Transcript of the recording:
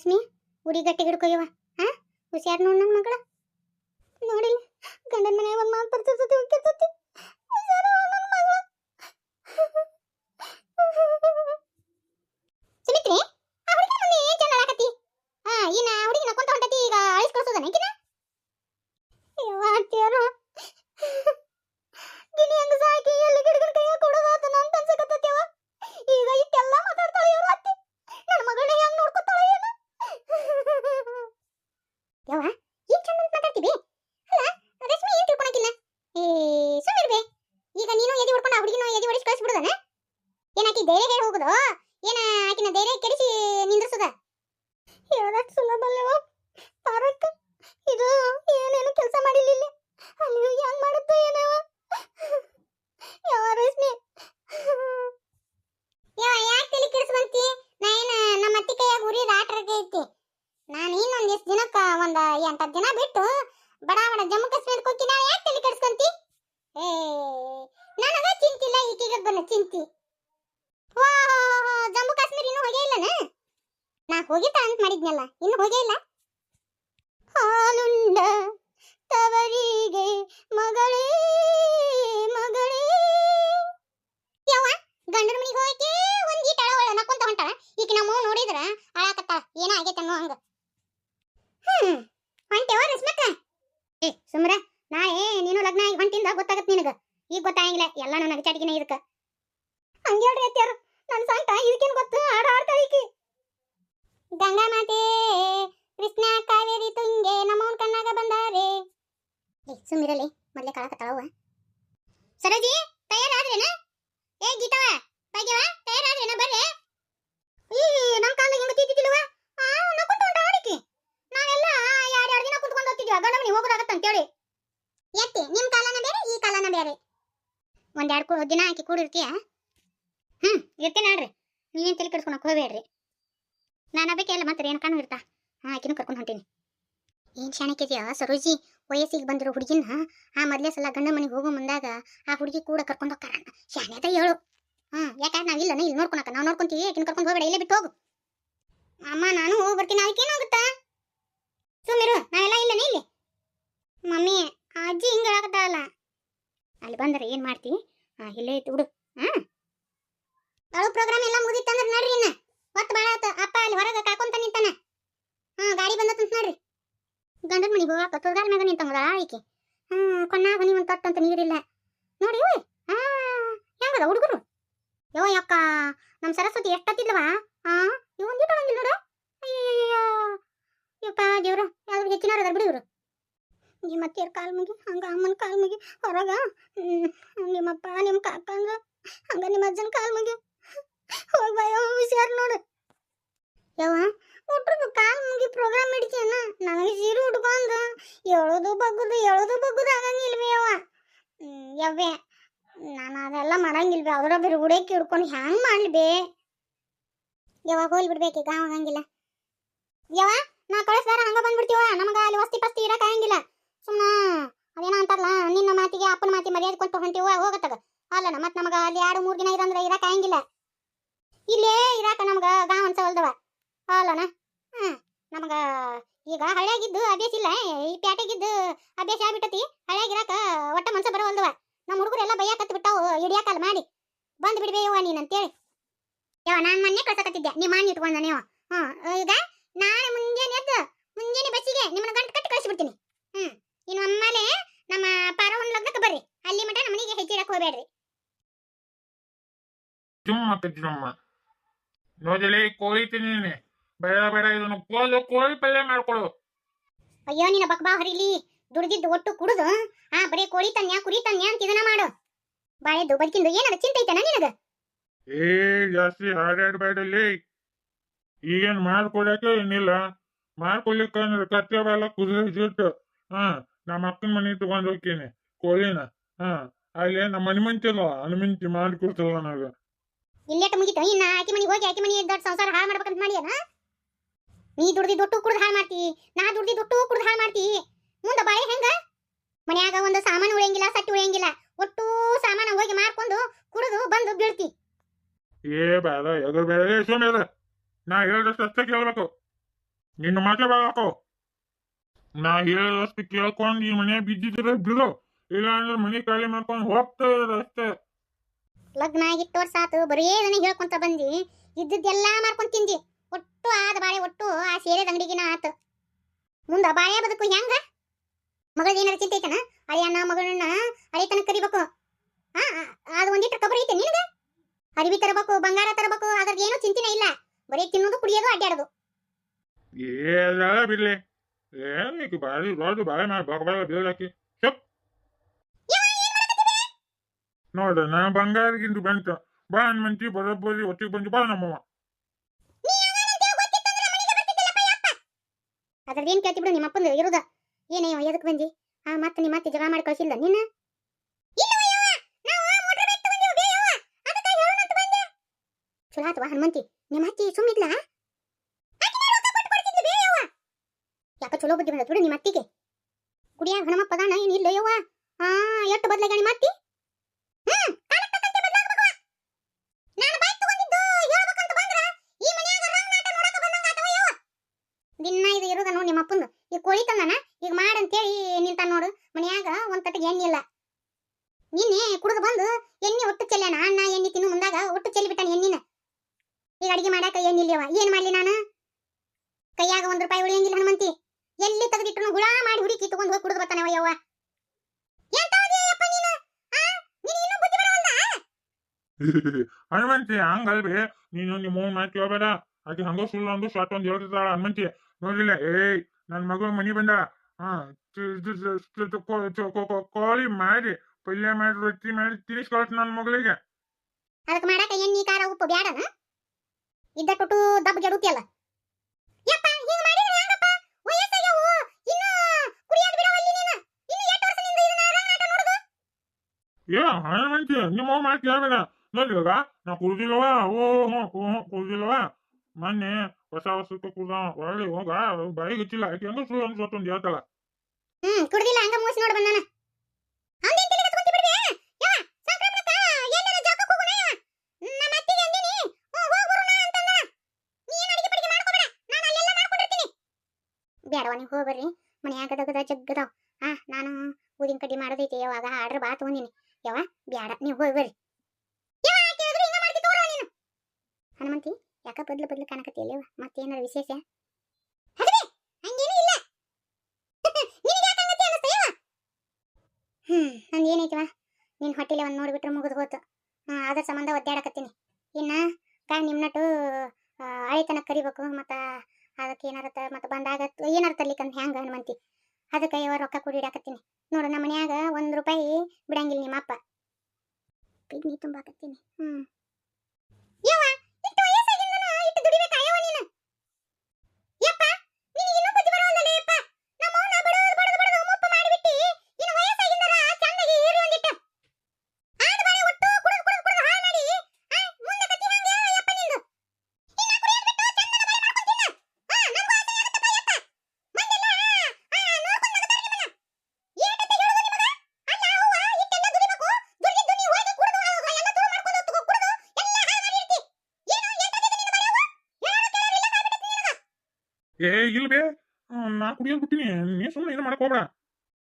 ರಶ್ಮಿ ಉಡಿ ಗಟ್ಟಿ ಹಿಡ್ಕೊಯ್ಯವ ಹಾ ಹುಷಾರ್ ನೋಡ್ ನನ್ನ ಮಗಳ. ನೋಡಿಲ್ಲ, ಗಂಡನ ಮನೆ ಒಂದು ಮಾತು ಬರ್ತಿರ್ತತಿ ಹೋಗಿರ್ತತಿ ಸುಮಿತ್ರಿ, ಆ ಮುಂದೆ ಏನ್ ಚಂದ ಆಡಕತ್ತಿ ಹಾ ಇನ್ನ ಹುಡುಗಿ ನಕ್ಕೊಂತ ಹೊಂಟತಿ, ಈಗ ಅಳಿಸ್ಕೊಳ್ಸೋದನ ಈಕಿನ ಯವ್ವ ಅತ್ಯಾರು ಗಿನಿ ಹಂಗ ಸಾಕಿ ಎಲ್ಲಿ ಗಿಡಗಡ ಕೈಯ ಕೊಡೋದಾತ ಅಂತ ಅನ್ಸಕತ್ತೈತಿ ಅವ್ವ ಈಗ ಇಷ್ಟೆಲ್ಲ ಮಾತಾಡ್ತಾಳೆ ಇವ್ರ ಅತ್ತಿ ನನ್ನ ಮಗಳನ್ನ ಹೆಂಗ್ ನೋಡ್ಕೊತಾಳೆ ಏನು ಯವ್ವ ಏನ್ ಚಂದ ಅಂತ ಮಾತಾಡ್ತೀವಿ ಅಲ್ಲ ರಶ್ಮಿ ಏನ್ ತಿಳ್ಕೊಳಕಿಲ್ಲ ಏ ಸುಮ್ಮಿರ್ಬೆ ಈಗ ನೀನು ಎದಿ ಹೊಡ್ಕೊಂಡು ಆ ಹುಡುಗಿನ ಎದಿ ಹೊಡಿಸಿ ಕಳಿಸ್ಬಿಡುದನ ಏನಾಕಿ ಧೈರ್ಯ ಹೇಳಿ ಹೋಗುದು ಏನ ಆಕಿನ ಧೈರ್ಯ ಕೆಡಿಸಿ ನಿಂದ್ರಿಸದ ಹೇಳಕ್ ಸುಲಭ ಅಲ್ಲವ ಪಾರಕ್ಕ ಇದು ಏನೇನು ಕೆಲಸ ಮಾಡಿಲ್ಲ ಇಲ್ಲಿ ಅಲ್ಲಿ ಹೋಗಿ ಹೆಂಗ್ ಮಾಡುತ್ತೋ ಏನವ ಯಾವ ರಶ್ಮಿ ಯಾವ ಯಾಕೆ ತಲೆ ಕೆಡಿಸ್ಬಂತಿ ನಾ ಏನ ನಮ್ಮ ಅತ್ತಿ ಕೈಯಾಗ ಉರಿ ರಾಟ್ರಗೆ ಐತಿ ನಾನು ಇನ್ನೊಂದ್ ಇಷ್ಟು ದಿನಕ್ಕ ಒಂದ್ ಎಂಟತ್ತು ದಿನ ಬಿಟ್ಟು ಬಡ ಬಡ ಜಮ್ಮು ಕಾಶ್ಮೀರಕ್ಕೆ ಹೋಗಿ ನಾ ಯಾಕೆ ತಲೆ ಕೆಡಿಸ್ಕೊಂತಿ ಏ ನನಗ ಚಿಂತಿಲ್ಲ ಈಕಿಗ ಬನ್ನ ಚಿಂತಿ ಜಮ್ಮು ಕಾಶ್ಮೀರ ಇನ್ನೂ ಹೋಗೇ ಇಲ್ಲನ? ನಾ ಹೋಗಿತ್ತ ಅಂತ ಮಾಡಿದ್ನಲ್ಲ, ಇನ್ನು ಹೋಗೇ ಇಲ್ಲ? ಹಾಲುಂಡ ತವರಿಗೆ ಮಗಳೇ ಮಗಳೇ. ಯವ್ವ, ಗಂಡನ ಮನಿಗೆ ಹೋಗಿ ಒಂದ್ ತಳ ಅಳವಳ, ನಕ್ಕೊಂತ ಹೊಂಟಾಳ? ಈಗ ನಮ್ಮ ನೋಡಿದ್ರ, ಅಳಾಕತ್ತಾಳ, ಏನ ಆಗೈತೆ ಅನ್ನೋ ಹಂಗ ಹ್ಮ್ ಹೊಂಟೆವ ರಸ್ಮಕ್ಕ ಏ ಸುಮ್ರ ನಾಳೆ ನೀನು ಲಗ್ನ ಆಗಿ ಹೊಂಟಿಂದ ಗೊತ್ತಾಗತ್ ನಿನಗ ಈಗ ಗೊತ್ತಾಗಿಲ್ಲ ಎಲ್ಲ ನನ್ನ ನಗಚಾಟಿಗಿನ ಇದಕ್ಕ ಹಂಗೆ ಹೇಳ್ರಿ ಅತ್ಯಾರ ನನ್ನ ಸಂಟ ಇದಕ್ಕೇನು ಗೊತ್ತು? ಹಾಡು ಹಾಡ್ತಾಳೆ ಈಕಿ. ಗಂಗಾ ಮಾತೆ, ಕೃಷ್ಣ ಕಾವೇರಿ ತುಂಗೆ, ನಮ್ಮವನ್ ಕಣ್ಣಾಗ ಬಂದಾರೆ. ಏ ಸುಮ್ಮಿರಲಿ ಮೊದ್ಲೇ ಕಾಳಕತ್ತಾಳವ್ವ ಸರೋಜಿ, ತಯಾರಾದ್ರೇನ? ಏ ಗೀತವ ಭಾಗ್ಯವ ತಯಾರಾದ್ರೇನ? ಬರ್ರಿ. ಈ, ನಮ್ ಕಾಲ ಹೆಂಗ ತಿದ್ದಿದ್ದಿಲ್ವ ಆ ನಾವೆಲ್ಲ ಎರಡ್ ಎರಡ್ ದಿನ ಕುಂತ್ಕೊಂಡು ಹೋಗ್ತಿದ್ವಿ ಗಂಡ ಮನೆ ಹೋಗೋದಾಗತ್ತ ಅಂತೇಳಿ ಎತ್ತಿ, ನಿಮ್ ಕಾಲನ ಬೇರೆ, ಈ ಕಾಲನ ಬೇರೆ. ಒಂದೆರಡು ದಿನ ಹಾಕಿ ಕೂಡಿರ್ತೀಯ? ಹ್ಮ್, ಇರ್ತೀನಿ ನೋಡ್ರಿ. ನೀವೇನ್ ತಲೆ ಕೆಡ್ಸ್ಕೊಳಕ್ ಹೋಗ್ಬೇಡ್ರಿ. ನಾನು ಅದಕ್ಕೆ ಅಲ್ಲ ಮತ್ತೆ ಕಾಣು ಇರ್ತಾ ಹಾ, ಆಕಿನೂ ಕರ್ಕೊಂಡು ಹೊಂಟೀನಿ. ಏನ್ ಶಾಣಕ್ಕಿದೆಯಾ ಸರೋಜಿ? ವಯಸ್ಸಿಗೆ ಬಂದಿರೋ ಹುಡುಗಿನ? ಆ ಮೊದಲೇ ಸಲ ಗಂಡ ಮನೆಗೆ ಹೋಗೋ ಮುಂದಾಗ ಆ ಹುಡುಗಿ ಕೂಡ ಕರ್ಕೊಂಡು ಹೋಗ್ತಾರ ಶಾಣೆದ ಹೇಳು ಹ್ಮ್ ಯಾಕಂದ್ರೆ ಇಲ್ಲನ? ಇಲ್ಲಿ ನೋಡ್ಕೊಳಕ. ನಾವು ನೋಡ್ಕೊಂತೀವಿ, ಆಕಿನ ಕರ್ಕೊಂಡು ಹೋಗಬೇಡ, ಇಲ್ಲೇ ಬಿಟ್ಟು ಹೋಗು. ಅಮ್ಮ, ನಾನು ಹೋಗಿ ಬರ್ತೀನಿ ಅದಕ್ಕೆ ಏನಾಗುತ್ತಾ ಸುಮಿರು ನಾವೆಲ್ಲ ಇಲ್ಲನೇ ಇಲ್ಲಿ? ಮಮ್ಮಿ, ಅಜ್ಜಿ ಹಿಂಗ ಹೇಳಕತ್ತಾಳಲ್ಲ. ಅಲ್ಲಿ ಬಂದ್ರೆ ಏನು ಮಾಡ್ತಿ? ಇಲ್ಲೇ ಇತ್ತು ಹುಡು ಹಾ ಅಳು ಪ್ರೋಗ್ರಾಮ್ ಎಲ್ಲ ಮುಗಿತಂದ್ರ ನಡ್ರಿ ಇನ್ನ. ಹೊತ್ತು ಭಾಳ ಆತ, ಅಪ್ಪ ಅಲ್ಲಿ ಹೊರಗೆ ಕಾಕೊಂತ ನಿಂತಾನ. ಹಾ, ಗಾಡಿ ಬಂದತ್ತಂತ ನೋಡ್ರಿ. ಗಂಡನ ಮನಿಗೆ ಹೋಗಾಕ ತುರ್ಗಾಲ ಮ್ಯಾಗ ನಿಂತಂಗದ ಆಯ್ಕೆ ಹ್ಮ್ ಕೊನ್ನಾಗ ನೀವು ತಟ್ಟಂತ ಅಂತ ನೀರಿಲ್ಲ. ನೋಡಿ ಹಾ ಹೆಂಗದ ಹುಡುಗರು? ಯೋ, ಯಕ್ಕ ನಮ್ಮ ಸರಸ್ವತಿ ಎಷ್ಟತ್ತಿದ್ಲವಾ? ಹಾ ಇವ್ ಒಂದಿಟ್ಟು ಹಂಗಿಲ್ಲ ನೋಡು. ಅಯ್ಯಯ್ಯೋ ಯಪ್ಪ, ದೇವ್ರ, ಯಾವ್ದು ಹೆಚ್ಚಿನಾರ ಅದ್ರ ಬಿಡಿ ಇವ್ರು. ನಿಮ್ಮ ಅತ್ತಿಯರ್ ಕಾಲು ಮುಗಿ, ಹಂಗ ಅಮ್ಮನ ಕಾಲು ಮುಗಿ, ಹೊರಗ ನಿಮ್ಮಪ್ಪ ನಿಮ್ಮ ಕಾಕಂಗ, ಹಂಗ ನಿಮ್ಮ ಅಜ್ಜನ ಕಾಲು ಮುಗಿ. ಹೋಗ್ ಬಾ ಯವ್ವ ಹುಷಾರ್ ನೋಡು ಯವ್ವ ಒಟ್ರದ್ದು ಕಾಲ್ ಮುಗಿ ಪ್ರೋಗ್ರಾಮ್ ಇಡ್ತೀಯನ ನನಗೆ ಸೀರೆ ಉಟ್ಕೊಂಡು ಎಳೋದು ಬಗ್ಗುದು ಎಳೋದು ಬಗ್ಗುದು ಆಗಂಗಿಲ್ವೇ ಯವ್ವ ಹ್ಮ್, ಯವ್ವೆ ನಾನು ಅದೆಲ್ಲ ಮಾಡಂಗಿಲ್ವೇ ಅದರ ಬೇರೆ ಉಡಕ್ಕೆ ಹಿಡ್ಕೊಂಡು ಹ್ಯಾಂಗ್ ಮಾಡ್ಲಿ ಯಾವಾಗ ಹೋಗ್ಲಿ ಬಿಡ್ಬೇಕೀಗ ಆಗಂಗಿಲ್ಲ ಯವ್ವ ನಾ ಕಳಿಸ್ದಾರ ಹಂಗ ಬಂದ್ಬಿಡ್ತೀವ ನಮಗ ಅಲ್ಲಿ ವಸ್ತಿ ಪಸ್ತಿ ಇರಕ್ ಆಗಂಗಿಲ್ಲ ಸುಮ್ಮನ ಅದೇನ ಅಂತಾರಲ್ಲ ನಿನ್ನ ಮಾತಿಗೆ ಅಪ್ಪನ ಮಾತಿ ಮರ್ಯಾದೆ ಕೊಟ್ಟು ಹೊಂಟಿವ ಹೋಗತ್ತಗ ಅಲ್ಲನ ಮತ್ ನಮಗ ಅಲ್ಲಿ ಎರಡು ಮೂರ್ ದಿನ ಇರಂದ್ರ ಇರಕ್ ಆಗಂಗಿಲ್ಲ ಇಲ್ಲೇ ಇರಾಕ ನಮ್ಗ ಗಾಂವ್ ಅನ್ಸವಲ್ದವ ಅಲ್ಲನ? ಹ್ಮ್, ನಮಗ ಈಗ ಹಳ್ಯಾಗಿದ್ದು ಅಭ್ಯಾಸ ಇಲ್ಲ ಈ ಪ್ಯಾಟೆಗಿದ್ದು ಅಭ್ಯಾಸ ಆಗ್ಬಿಟ್ಟತಿ, ಹಳ್ಯಾಗ ಇರಾಕ ಒಟ್ಟ ಮನ್ಸ ಬರವಲ್ದವ. ನಮ್ಮ ಹುಡುಗರೆಲ್ಲ ಬೈಯಾಕತ್ ಬಿಟ್ಟಾವು ಹಿಡಿಯಾಕಲ್ಲ ಮಾಡಿ. ಬಂದ್ ಬಿಡ್ಬೇಯವ್ವ ನೀನ್ ಅಂತೇಳಿ. ಯಾವ ನಾನ್ ಮೊನ್ನೆ ಕಳ್ಸಕತ್ತಿದ್ದೆ ನಿಮ್ಮ ಮಾಡಿ ಇಟ್ಕೊಂಡ ನೀವು. ಹ್ಮ್, ಈಗ ನಾಳೆ ಮುಂಜಾನೆ ಎದ್ದು, ಮುಂಜಾನೆ ಬಸ್ಸಿಗೆ ನಿಮ್ಮನ್ನ ಗಂಟು ಕಟ್ಟಿ ಕಳಿಸ್ಬಿಡ್ತೀನಿ. ಹ್ಮ್, ಇನ್ನು ಆಮೇಲೆ ನಮ್ಮ ಪಾರವನ್ ಲಗ್ನಕ್ಕೆ ಬರ್ರಿ. ಅಲ್ಲಿ ಮಟ ನಮ್ಮನಿಗೆ ಹೆಜ್ಜೆ ಹೆಚ್ಚಿರಕ್ ಹೋಗ್ಬೇಡ್ರಿ ಚುಮ್ಮ ನೋಡಲಿ ಕೋಳಿ ತಿನ್ನಿ ಬೇಡ ಬೇಡ ಇದನ್ನು ಕೋಲು ಕೋಳಿ ಪಲ್ಯ ಮಾಡ್ಕೊಡು. ಅಯ್ಯೋ ನಿನ್ನ ಬಕ್ಬಾ ಹರಿಲಿ. ದುಡ್ದಿದ್ದು ಒಟ್ಟು ಕುಡಿದು. ಆ ಬರೀ ಕೋಳಿ ತನ್ಯ ಕುರಿ ತನ್ಯ ಅಂತ ಇದನ್ನ ಮಾಡು. ಬಾಳೆದ್ದು ಬದುಕಿಂದು ಏನದ ಚಿಂತೆ ಐತನ ನಿನಗ? ಏ ಜಾಸ್ತಿ ಹಾಡಾಡ್ಬೇಡಲ್ಲಿ. ಈಗೇನ್ ಮಾಡ್ಕೊಡಕ್ಕೆ ಏನಿಲ್ಲ. ಮಾಡ್ಕೊಡ್ಲಿಕ್ಕ ಅಂದ್ರೆ ಕತ್ತವೆಲ್ಲ ಕುದುರೆ ಜುಟ್ಟು ಹಾ ನಮ್ಮ ಅಕ್ಕನ ಮನೆ ತಗೊಂಡ್ ಹೋಗ್ತೀನಿ. ಕೋಳಿನ. ಹಾ ಅಲ್ಲಿ ನಮ್ಮ ಮನೆ ಮಂಚಲ್ಲ ಹನುಮಂತಿ ಮಾಡ್ಕೊಡ್ತಲ್ವ ನನಗ. ಇಲ್ಲೇಟ ಮುಗಿತು. ಇನ್ನ ಆಕಿ ಮನೆಗೆ ಹೋಗಿ ಆಕಿ ಮನೆ ದೊಡ್ಡ ಸಂಸಾರ ಹಾಳು ಮಾಡ್ಬೇಕಂತ ಮಾಡಿಯನ ನೀ ದುಡ್ದಿ ದೊಟ್ಟು ಕುಡ್ದು ಹಾಳು ಮಾಡ್ತಿ. ನಾ ದುಡ್ದಿ ದೊಟ್ಟು ಕುಡ್ದು ಹಾಳು ಮಾಡ್ತಿ. ಮುಂದೆ ಬಾಳೆ ಹೆಂಗ? ಮನ್ಯಾಗ ಒಂದು ಸಾಮಾನು ಉಳಿಯಂಗಿಲ್ಲ, ಸಟ್ಟಿ ಉಳಿಯಂಗಿಲ್ಲ. ಒಟ್ಟು ಸಾಮಾನ ಹೋಗಿ ಮಾರ್ಕೊಂಡು ಕುಡಿದು ಬಂದು ಬೀಳ್ತಿ. ಏ ಬೇಡ ಎದುರು ಬೇಡ ಏ ನಾ ಹೇಳಿದಷ್ಟು ಅಷ್ಟೇ ಕೇಳ್ಬೇಕು. ನಿನ್ನ ಮಾತೆ ಬಾಳಾಕೋ ನಾ ಹೇಳಿದಷ್ಟು ಕೇಳ್ಕೊಂಡು ಈ ಮನೆ ಬಿದ್ದಿದ್ರೆ ಬಿಡು. ಇಲ್ಲ ಅಂದ್ರೆ ಮನೆ ಖಾಲಿ ಮಾಡ್ಕೊಂಡು ಹೋಗ್ತಾ ಇರೋದು ಅಷ್ಟೇ. ಲಗ್ನ ಆಗಿತ್ತು ವರ್ಷ ಬರೀ ಇದನ್ನ ಹೇಳ್ಕೊಂತ ಬಂದಿ. ಇದ್ದದ್ದೆಲ್ಲ ಮಾಡ್ಕೊಂಡು ತಿಂದಿ. ಒಟ್ಟು ಆದ ಬಾಳೆ ಒಟ್ಟು ಆ ಸೇರೆ ಅಂಗಡಿಗಿನ ಆತು. ಮುಂದ ಬಾಳೆ ಬದುಕು ಹೆಂಗ? ಮಗಳ ಏನಾರ ಚಿಂತೆ ಐತನ? ಅಳಿಯಣ್ಣ ಮಗಳನ್ನ ಅಳಿತನ ಕರಿಬೇಕು. ಆ ಆ, ಅದು ಒಂದಿಟ್ಟು ಕಬರಿ ಐತೆ ನಿನಗ? ಅರಿವಿ ತರಬೇಕು ಬಂಗಾರ ತರಬೇಕು ಅದ್ರದ್ದು ಏನೂ ಚಿಂತೆನೇ ಇಲ್ಲ. ಬರೀ ತಿನ್ನೋದು ಕುಡಿಯೋದು ಅಡ್ಡಾಡೋದು ಏನೆಲ್ಲ ಬಿಡ್ಲಿ. ಏನಕ್ಕೆ ಬಾರಿ ದೊಡ್ಡ ಬಾಳೆ ಮಾಡಿ ಬಾಳೆ ಬೀಳಾಕಿ ಚಪ್ ನೋಡ, ನಾ ಬಂಗಾರಗಿಂದು ಬಂತ ಬಾ ಹನುಮಂತಿ, ಬರೋಬ್ಬರಿ, ಒಟ್ಟಿಗೆ ಬಂದು ಬಾ ನಮ್ಮವ್ವ. ಅದ್ರದ್ದೇನ್ ಕೇಳ್ತಿ ಬಿಡು ನಿಮ್ಮ ಅಪ್ಪಂದು ಇರುದ. ಏನೇ ಎದಕ್ ಬಂದಿ? ಆ, ಮತ್ತೆ ನಿಮ್ಮ ಅತ್ತೆ ಜಗಳ ಮಾಡಿ ಕಳಿಸಿಲ್ಲ ನಿನ್ನ? ಚಲೋ ಆತವ ಹನುಮಂತಿ, ನಿಮ್ಮ ಅತ್ತಿ ಸುಮ್ಮಿದ್ಲ ಯಾಕ ಚಲೋ ಬುದ್ಧಿ ಬಂದ ಬಿಡು ನಿಮ್ಮ ಅತ್ತಿಗೆ. ಕುಡಿಯಾಗ ಹಣಮಪ್ಪ ಅದಾನ, ಏನ್ ಇಲ್ಲ ಯವ್ವ? ಹಾ ಎಷ್ಟು ಬದ್ಲಾಗ ನಿಮ್ಮ ಅತ್ತಿ ಹ್ಮ್, ಕಾಲಕ್ ತಕ್ಕಂತೆ ಬದ್ಲಾಗ್ಬೇಕು. ನಾನ್ ಬೈಕ್ ತಗೊಂಡಿದ್ದು ಹೇಳ್ಬೇಕಂತ ಬಂದ್ರ ಈ ಮನ್ಯಾಗ ರಂಗನಾಟ ನೋಡಕ ಬಂದಂಗ ಆತವ ಯವ್ವ. ದಿನ ಇದು ಇರೋದ ನೋಡಿ ನಿಮ್ಮ ಅಪ್ಪಂದು ಈಗ ಕೋಳಿ ತಂದಾನ ಈಗ ಮಾಡಂತೇಳಿ ನಿಂತ ನೋಡು ಮನ್ಯಾಗ ಒಂದ್ ತಟ್ಟಿಗೆ ಎಣ್ಣೆ ಇಲ್ಲ. ನಿನ್ನೆ ಕುಡಿದು ಬಂದು ಎಣ್ಣೆ ಒಟ್ಟು ಚೆಲ್ಲಾನ ಅಣ್ಣ ಎಣ್ಣೆ ತಿನ್ನು ಮುಂದಾಗ ಒಟ್ಟು ಚೆಲ್ಲಿ ಬಿಟ್ಟಾನ ಎಣ್ಣಿನ? ಈಗ ಅಡಿಗೆ ಮಾಡಾಕ ಇಲ್ಲವ? ಏನ್ ಮಾಡ್ಲಿ ನಾನು? ಕೈಯಾಗ ಒಂದ್ ರೂಪಾಯಿ ಉಳಿಯಂಗಿಲ್ಲ ಹನುಮಂತಿ. ಎಲ್ಲಿ ತೆಗೆದಿಟ್ಟು ಗುಳ ಮಾಡಿ ಹುಡುಕಿ ತಗೊಂಡ್ ಹೋಗಿ ಕುಡಿದು ಬರ್ತಾನೆ ಯವ್ವ. ಎಂತವದಿಯಪ್ಪ ನೀನು? ಆ? ನೀನು ಇನ್ನೂ ಬುದ್ಧಿ ಬರವಲ್ದಾ? ಹನುಮಂತಿ ಹಂಗಲ್ಬಿ ನೀನು ನಿಮ್ಮ ಮಾತು ಕೇಳಬೇಡ. ಆಕೆ ಹಂಗ ಸುಳ್ಳು ಅಂದು ಶಾಟ್ ಒಂದು ಹೇಳ್ತಿದ್ದಾಳ ಹನುಮಂತಿ. ನೋಡ್ಲಿಲ್ಲ ಏಯ್ ನನ್ನ ಮಗಳು ಮನಿ ಬಂದಾಳ. ಹಾ ಕೋಳಿ ಮಾಡಿ ಪಲ್ಯ ಮಾಡಿ ರೊಟ್ಟಿ ಮಾಡಿ ತಿನ್ನಿಸ್ ಕಳ್ಸ ನನ್ನ ಮಗಳಿಗೆ ಅದಕ್ಕೆ ಮಾಡಾಕ ಎಣ್ಣೆ ಖಾರ ಉಪ್ಪು ಬ್ಯಾಡನ ಇದ್ದ ಕೊಟ್ಟು ದಬ್ಬ ಗೆಡುತ್ತಿಯಲ್ಲ ಯಪ್ಪ ಹಿಂಗ್ ಮಾಡಿದ್ರೆ ಹೆಂಗಪ್ಪ ವಯಸ್ಸಾಗ್ಯಾವು ಇನ್ನು ಕುಡಿಯೋದ್ ಬಿಡವಲ್ಲಿ ನೀನು ಇನ್ನು ಎಷ್ಟು ವರ್ಷದಿಂದ ಇದನ್ನ ರಂಗನಾಟ ನೋಡುದು ಏ ಹನುಮಂತಿ ನಿಮ್ಮ ಅವ್ನ ಮಾತು ಕೇಳಬೇಡ ನೋಡ್ಲಿಲ್ಲ ನಾ ಕುಡ್ದಿಲ್ಲವ ಓ ಹ್ಞೂ ಹ್ಞೂ ಕುಡ್ದಿಲ್ಲವ ಮೊನ್ನೆ ಹೊಸ ವರ್ಷಕ್ಕೆ ಕೂಡ ಒಳ್ಳೆ ಹೋಗ ಬಾಯಿ ಹಚ್ಚಿಲ್ಲ ಆಕೆ ಹಂಗ ಸುಳ್ಳು ಅನ್ಸೋತ್ ಒಂದು ಹೇಳ್ತಾಳ ಹ್ಮ್, ಕುಡ್ದಿಲ್ಲ, ಹಂಗ ಮೂಸಿ ನೋಡ್ ಬಂದಾನ ಅವ್ನೇನ್ ತಲೆಗೆ ಹಚ್ಕೊಂತಿ ಬಿಡ್ಬೇ ಯವ್ವ ಸಂಕ್ರಮಣಕ್ಕ ಎಲ್ಲರ ಜಾಗಕ್ಕೆ ಹೋಗೋಣ? ನಮ್ಮ ಅತ್ತಿಗೆ ಅಂದಿನಿ. ಹ್ಞೂ ಹೋಗ್ ಬರೋಣ ಅಂತಂದ. ನೀ ಏನ್ ಅಡಿಗೆ ಮಾಡ್ಕೋಬೇಡ. ನಾನು ಅಲ್ಲೆಲ್ಲ ಮಾಡ್ಕೊಂಡಿರ್ತೀನಿ. ಬ್ಯಾಡವ ನೀವು ಹೋಗ್ಬರ್ರಿ ಮನ್ಯಾಗ ದಗದ ಜಗ್ಗದಾವ್ ಆ, ನಾನು ಊದಿನ ಕಡ್ಡಿ ಮಾಡೋದೈತಿ. ಯಾವಾಗ ಆರ್ಡ್ರ್ ಬಾ ತಗೊಂದಿನಿ ಯಾವ ಬ್ಯಾಡ, ನೀವು ಹೋಗ್ಬರ್ರಿ ಯವ್ವ, ಕೇಳಿದ್ರೆ ಹಿಂಗ ಮಾಡ್ತಿ ತಗೋರ ನೀನು. ಹನುಮಂತಿ ಯಾಕ ಬದ್ಲು ಬದ್ಲು ಕಾಣಕತ್ತಿ ಅಲ್ಲೇವ ಮತ್ತೇನಾರ ವಿಶೇಷ? ಹ್ಮ್ ನಂದು ಏನೈತಿವ ನಿನ್ನ ಹೊಟ್ಟಿಲೆ ಒಂದು ನೋಡಿಬಿಟ್ರೆ ಮುಗಿದು ಹೋತು. ಅದ್ರ ಸಂಬಂಧ ಒದ್ದಾಡಕತ್ತೀನಿ. ಇನ್ನ ಕಾ ನಿಮ್ನಟ್ಟು ಅಳಿತನ ಕರಿಬೇಕು, ಮತ್ತ ಅದಕ್ಕೆ ಏನಾರು ಮತ್ತೆ ಬಂದಾಗ ಏನಾರು ತರ್ಲಿಕ್ಕಂತ ಹ್ಯಾಂಗ ಹನುಮಂತಿ? ಅದಕ್ಕೆ ಇವ ರೊಕ್ಕ ಕುಡಿಡಾಕತ್ತೀನಿ ನೋಡು, ನಮ್ಮ ಮನ್ಯಾಗ ಒಂದು ರೂಪಾಯಿ ಬಿಡಂಗಿಲ್ಲ ನಿಮ್ಮ ಅಪ್ಪ ಪಿಗ್ನಿ ತುಂಬಾಕತ್ತೀನಿ ಹ್ಮ್ ಯವ್ವ ಇಷ್ಟು ವಯಸ್ಸಾಗಿಂದನ ಇಟ್ಟು ದುಡಿಬೇಕಾ ಯವ್ವ ನೀನು ಯಪ್ಪ ನಿನಗೆ ಇನ್ನೂ ಬುದ್ಧಿ ಬರೋಲ್ಲಲೇ ಯಪ್ಪ ನಮ್ಮ ಅವ್ನ ಬಡದು ಬಡದು ಬಡದು ಮುಪ್ಪ ಮಾಡಿಬಿಟ್ಟಿ ಇನ್ನು ವಯಸ್ಸಾಗಿಂದರ ಚಂದಾಗಿ ಏರಿ ಒಂದಿಟ್ಟು ಆದ ಬಾಳೆ ಒಟ್ಟು ಕುಡಿದು ಕುಡಿದು ಕುಡಿದು ಹಾಳು ಮಾಡಿ ಆ, ಮುಂದೆ ಕತ್ತಿ ಹಂಗೆ ಯಪ್ಪ ನಿಂದು ಇನ್ನ ಕುಡಿಯೋದ್ ಬಿಟ್ಟು ಚಂದನ ಬಾಳೆ ಮಾಡ್ಕೊಂಡ್ ತಿನ್ನು. ಆ, ನನ್ಗೂ ಆಸೆ ಆಗತ್ತಪ್ಪ ಯಪ್ಪ. ಮಂದೆಲ್ಲ, ಆ, ನೋಡ್ಕೊಂಡ್ ನಗತಾರ ನಿಮ್ಮನ್ನ. ಏಟತ್ತೆ ಹೇಳೋದು ನಿಮಗ? ಅಲ್ಲ ಅವ್ವ, ಇಷ್ಟೆಲ್ಲ ದುಡಿಬೇಕು. ದುಡ್ದಿದ್ದು ನೀವ್ ಹೋಗಿ ಕುಡ್ದು, ಆ, ಎಲ್ಲ ದೂರ ಮಾಡ್ಕೊಂಡು ಹೋಗ್ತು, ಕುಡ್ದು, ಎಲ್ಲ ಹಾಳ್ ಮಾಡಿರ್ತಿ. ಏನು, ಎಂತದಿದು ನಿನ್ನ ಬಾಳೆ ಅವ್ವ? ಹೇಳೋರು ಕೇಳೋರು ಇಲ್ಲ ಮಾಡ್ಬಿಟ್ಟೈತಿ ನಿನಗ. ಏ ಇಲ್ಬೇ ನಾ ಕುಡಿಯೋದು ಬಿಟ್ಟಿನಿ ನೀ ಸುಮ್ಮನೆ ಏನು ಮಾಡಕ್ ಹೋಗ್ಬೇಡ.